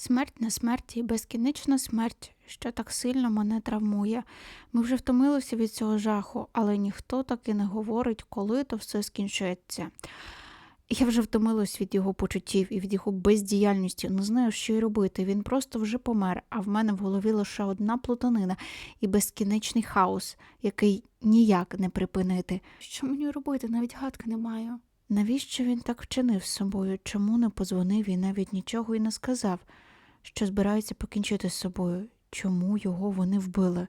Смерть на смерті, безкінечна смерть, що так сильно мене травмує. Ми вже втомилися від цього жаху, але ніхто так і не говорить, коли то все скінчиться. Я вже втомилась від його почуттів і від його бездіяльності. Не знаю, що й робити. Він просто вже помер, а в мене в голові лише одна плутанина і безкінечний хаос, який ніяк не припинити. Що мені робити? Навіть гадки не маю. Навіщо він так вчинив з собою? Чому не позвонив і навіть нічого й не сказав, що збирається покінчити з собою? Чому його вони вбили?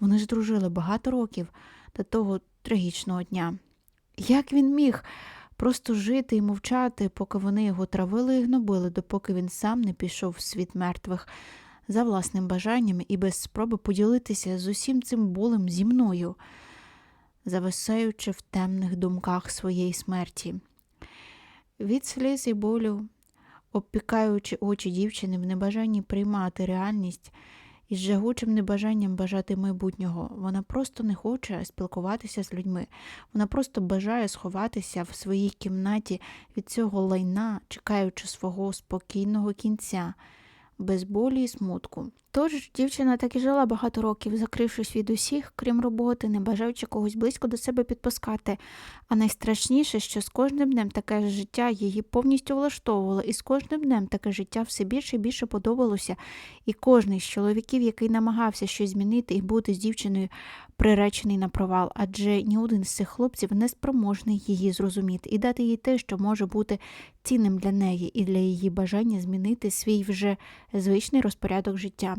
Вони ж дружили багато років до того трагічного дня. Як він міг просто жити і мовчати, поки вони його травили і гнобили, допоки він сам не пішов в світ мертвих за власним бажанням і без спроби поділитися з усім цим болем зі мною, зависаючи в темних думках своєї смерті. Від сліз і болю, обпікаючи очі дівчини в небажанні приймати реальність із жагучим небажанням бажати майбутнього, вона просто не хоче спілкуватися з людьми. Вона просто бажає сховатися в своїй кімнаті від цього лайна, чекаючи свого спокійного кінця, без болі і смутку. Тож дівчина так і жила багато років, закрившись від усіх, крім роботи, не бажаючи когось близько до себе підпускати. А найстрашніше, що з кожним днем таке життя її повністю влаштовувало, і з кожним днем таке життя все більше і більше подобалося. І кожний з чоловіків, який намагався щось змінити і бути з дівчиною, приречений на провал, адже ні один з цих хлопців не спроможний її зрозуміти і дати їй те, що може бути цінним для неї і для її бажання змінити свій вже звичний розпорядок життя.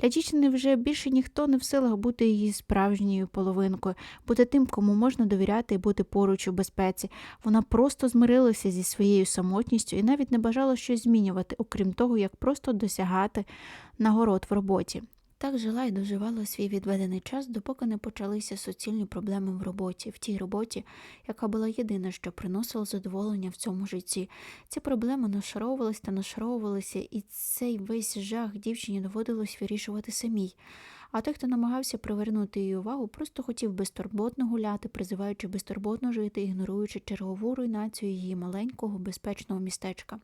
Для дівчини вже більше ніхто не в силах бути її справжньою половинкою, бути тим, кому можна довіряти і бути поруч у безпеці. Вона просто змирилася зі своєю самотністю і навіть не бажала щось змінювати, окрім того, як просто досягати нагород в роботі. Так жила і доживала свій відведений час, допоки не почалися суцільні проблеми в роботі, в тій роботі, яка була єдина, що приносила задоволення в цьому житті. Ці проблеми нашаровувалися та нашаровувалися, і цей весь жах дівчині доводилось вирішувати самій. А той, хто намагався привернути її увагу, просто хотів безтурботно гуляти, призиваючи безтурботно жити, ігноруючи чергову руйнацію її маленького безпечного містечка.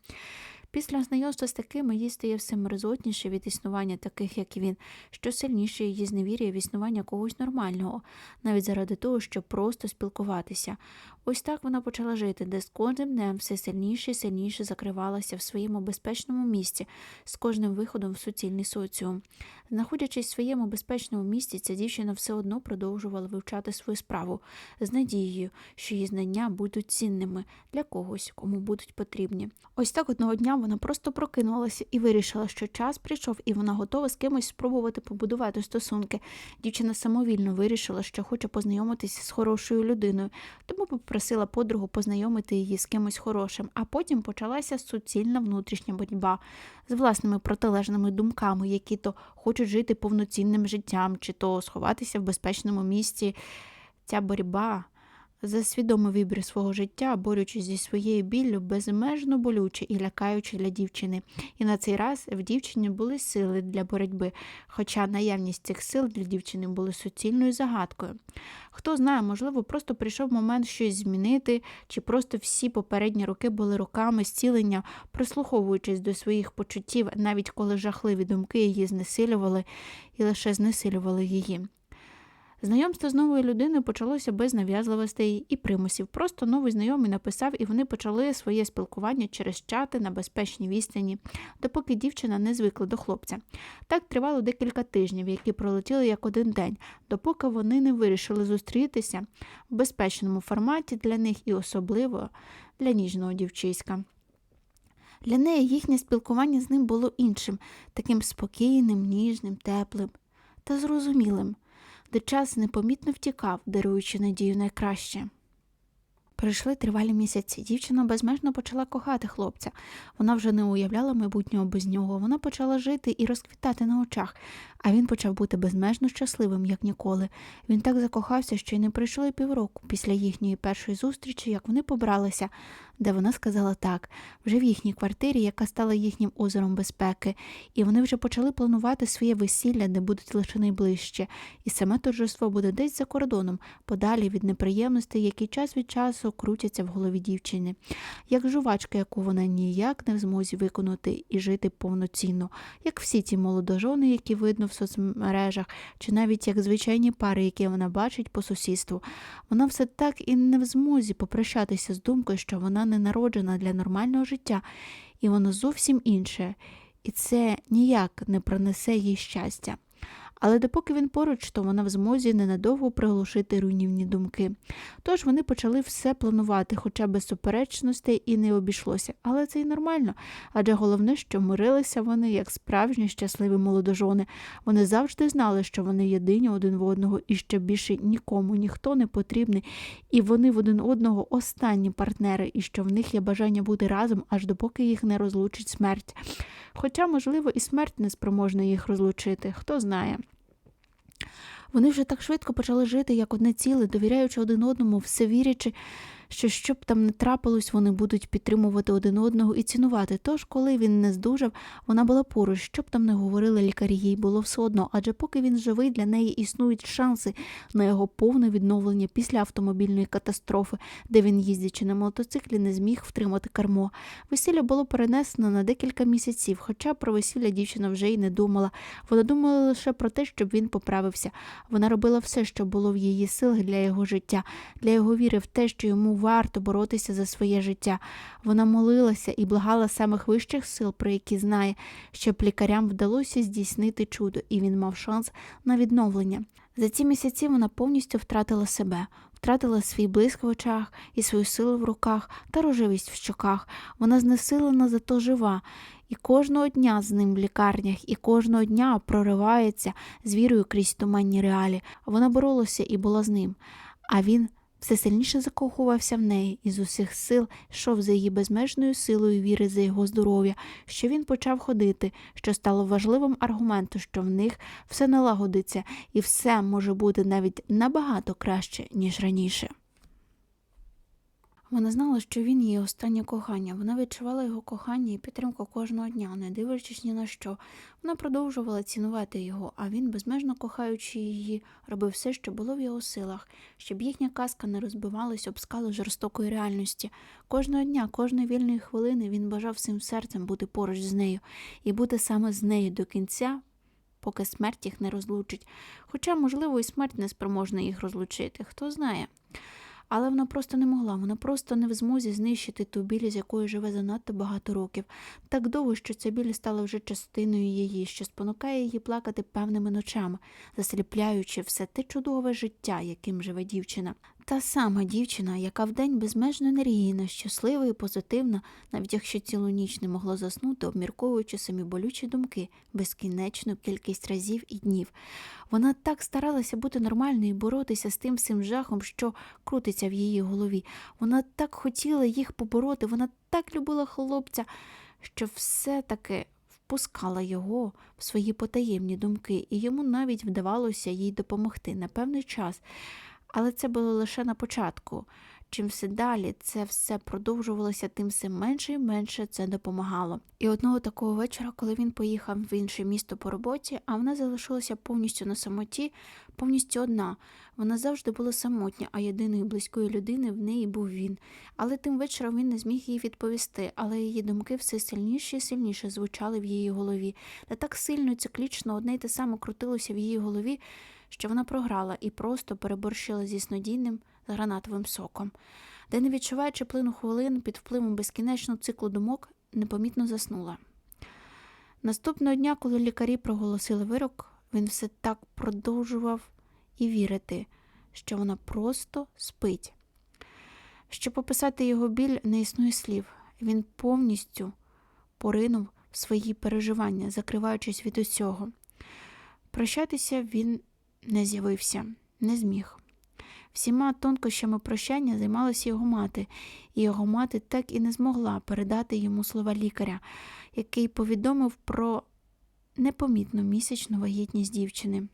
Після знайомства з такими їй стає все мерзотніше від існування таких, як він, що сильніше її зневірює в існування когось нормального, навіть заради того, щоб просто спілкуватися. Ось так вона почала жити, де з кожним днем все сильніше і сильніше закривалася в своєму безпечному місці, з кожним виходом в суцільний соціум. Знаходячись в своєму безпечному місці, ця дівчина все одно продовжувала вивчати свою справу з надією, що її знання будуть цінними для когось, кому будуть потрібні. Ось так одного дня вона просто прокинулася і вирішила, що час прийшов, і вона готова з кимось спробувати побудувати стосунки. Дівчина самовільно вирішила, що хоче познайомитися з хорошою людиною, тому попросила подругу познайомити її з кимось хорошим, а потім почалася суцільна внутрішня боротьба з власними протилежними думками, які то хочуть жити повноцінним життям, чи то сховатися в безпечному місці. Ця боротьба за свідомий вибір свого життя, борючись зі своєю біллю, безмежно болюче і лякаюче для дівчини. І на цей раз в дівчині були сили для боротьби, хоча наявність цих сил для дівчини були суцільною загадкою. Хто знає, можливо, просто прийшов момент щось змінити, чи просто всі попередні роки були роками зцілення, прислуховуючись до своїх почуттів, навіть коли жахливі думки її знесилювали і лише знесилювали її. Знайомство з новою людиною почалося без нав'язливостей і примусів. Просто новий знайомий написав, і вони почали своє спілкування через чати на безпечній відстані, допоки дівчина не звикла до хлопця. Так тривало декілька тижнів, які пролетіли як один день, допоки вони не вирішили зустрітися в безпечному форматі для них і особливо для ніжного дівчиська. Для неї їхнє спілкування з ним було іншим, таким спокійним, ніжним, теплим та зрозумілим де час непомітно втікав, даруючи надію найкраще. Прийшли тривалі місяці. Дівчина безмежно почала кохати хлопця. Вона вже не уявляла майбутнього без нього. Вона почала жити і розквітати на очах, а він почав бути безмежно щасливим, як ніколи. Він так закохався, що й не пройшло й півроку після їхньої першої зустрічі, як вони побралися. Де вона сказала так, вже в їхній квартирі, яка стала їхнім озером безпеки, і вони вже почали планувати своє весілля, де будуть лише найближче, і саме торжество буде десь за кордоном, подалі від неприємностей, які час від часу крутяться в голові дівчини, як жувачка, яку вона ніяк не в змозі виконати і жити повноцінно, як всі ті молодожони, які видно в соцмережах, чи навіть як звичайні пари, які вона бачить по сусідству. Вона все так і не в змозі попрощатися з думкою, що вона не народжена для нормального життя, і воно зовсім інше, і це ніяк не принесе їй щастя. Але допоки він поруч, то вона в змозі ненадовго приглушити руйнівні думки. Тож вони почали все планувати, хоча без суперечностей і не обійшлося. Але це й нормально, адже головне, що мирилися вони як справжні щасливі молодожони. Вони завжди знали, що вони єдині один в одного і що більше нікому ніхто не потрібний, і вони в один одного останні партнери, і що в них є бажання бути разом, аж допоки їх не розлучить смерть. Хоча, можливо, і смерть не спроможна їх розлучити, хто знає. Вони вже так швидко почали жити як одне ціле, довіряючи один одному, все вірячи, що що б там не трапилось, вони будуть підтримувати один одного і цінувати. Тож, коли він не здужав, вона була поруч, що б там не говорили лікарі, їй було все одно, адже поки він живий, для неї існують шанси на його повне відновлення після автомобільної катастрофи, де він, їздячи на мотоциклі, не зміг втримати кермо. Весілля було перенесено на декілька місяців, хоча про весілля дівчина вже й не думала. Вона думала лише про те, щоб він поправився. Вона робила все, що було в її силах для його життя, для його віри в те, що йому варто боротися за своє життя. Вона молилася і благала самих вищих сил, про які знає, щоб лікарям вдалося здійснити чудо, і він мав шанс на відновлення. За ці місяці вона повністю втратила себе, втратила свій блиск в очах і свою силу в руках та рожевість в щоках. Вона знесилена, зато жива. І кожного дня з ним в лікарнях, і кожного дня проривається з вірою крізь туманні реалі. Вона боролася і була з ним. А він все сильніше закохувався в неї і з усіх сил йшов за її безмежною силою віри за його здоров'я, що він почав ходити, що стало важливим аргументом, що в них все налагодиться і все може бути навіть набагато краще, ніж раніше. Вона знала, що він її останнє кохання. Вона відчувала його кохання і підтримку кожного дня, не дивлячись ні на що. Вона продовжувала цінувати його, а він, безмежно кохаючи її, робив все, що було в його силах, щоб їхня казка не розбивалась об скалу жорстокої реальності. Кожного дня, кожної вільної хвилини він бажав всім серцем бути поруч з нею і бути саме з нею до кінця. Поки смерть їх не розлучить, хоча, можливо, і смерть не спроможна їх розлучити, хто знає. Але вона просто не могла, вона просто не в змозі знищити ту біль, з якою живе занадто багато років, так довго, що ця біль стала вже частиною її, що спонукає її плакати певними ночами, засліпляючи все те чудове життя, яким живе дівчина. Та сама дівчина, яка вдень безмежно енергійна, щаслива і позитивна, навіть якщо цілу ніч не могла заснути, обмірковуючи самі болючі думки, безкінечну кількість разів і днів. Вона так старалася бути нормальною і боротися з тим всім жахом, що крутиться в її голові. Вона так хотіла їх побороти, вона так любила хлопця, що все-таки впускала його в свої потаємні думки, і йому навіть вдавалося їй допомогти на певний час. Але це було лише на початку. Чим все далі це все продовжувалося, тим все менше і менше це допомагало. І одного такого вечора, коли він поїхав в інше місто по роботі, а вона залишилася повністю на самоті, повністю одна. Вона завжди була самотня, а єдиною близькою людиною в неї був він. Але тим вечором він не зміг їй відповісти, але її думки все сильніше і сильніше звучали в її голові, та так сильно і циклічно одне й те саме крутилося в її голові що вона програла і просто переборщила зі снодійним гранатовим соком, де, не відчуваючи плину хвилин під впливом безкінечного циклу думок, непомітно заснула. Наступного дня, коли лікарі проголосили вирок, він все так продовжував і вірити, що вона просто спить. Щоб описати його біль, не існує слів. Він повністю поринув свої переживання, закриваючись від усього. Прощатися він не з'явився, не зміг. Всіма тонкощами прощання займалася його мати, і його мати так і не змогла передати йому слова лікаря, який повідомив про непомітну місячну вагітність дівчини.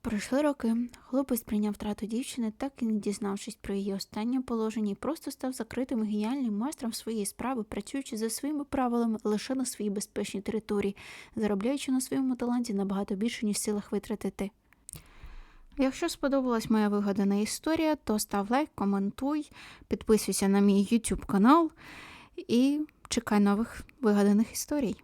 Пройшли роки, хлопець прийняв втрату дівчини, так і не дізнавшись про її останнє положення, і просто став закритим геніальним майстром своєї справи, працюючи за своїми правилами лише на своїй безпечній території, заробляючи на своєму таланті набагато більше, ніж в силах витратити. Якщо сподобалась моя вигадана історія, то став лайк, коментуй, підписуйся на мій YouTube канал і чекай нових вигаданих історій.